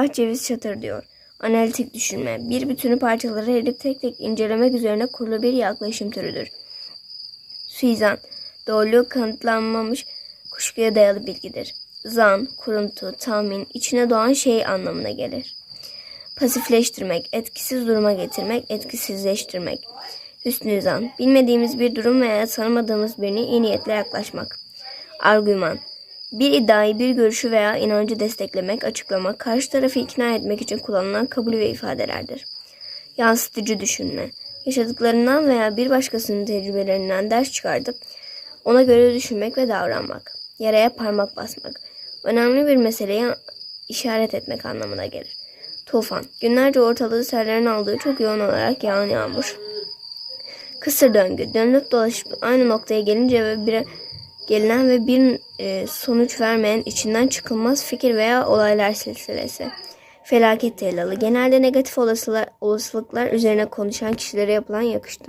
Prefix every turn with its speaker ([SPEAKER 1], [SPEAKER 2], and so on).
[SPEAKER 1] Ah ceviz çatır diyor. Analitik düşünme, bir bütünü parçalara ayırıp tek tek incelemek üzerine kurulu bir yaklaşım türüdür. Suizan, doğruluğu kanıtlanmamış kuşkuya dayalı bilgidir. Zan, kuruntu, tahmin, içine doğan şey anlamına gelir. Pasifleştirmek, etkisiz duruma getirmek, etkisizleştirmek. Hüsnü zan, bilmediğimiz bir durum veya tanımadığımız birine iyi niyetle yaklaşmak. Argüman, bir iddiayı, bir görüşü veya inancı desteklemek, açıklamak, karşı tarafı ikna etmek için kullanılan kabul ve ifadelerdir. Yansıtıcı düşünme, yaşadıklarından veya bir başkasının tecrübelerinden ders çıkartıp ona göre düşünmek ve davranmak. Yaraya parmak basmak, önemli bir meseleye işaret etmek anlamına gelir. Tufan, günlerce ortalığı serlerin aldığı çok yoğun olarak yağan yağmur. Kısır döngü, dönüp dolaşıp aynı noktaya gelince ve bir gelinen ve bir e, sonuç vermeyen içinden çıkılmaz fikir veya olaylar silsilesi. Felaket tellalı, genelde negatif olasılıklar, olasılıklar üzerine konuşan kişilere yapılan yakıştırma.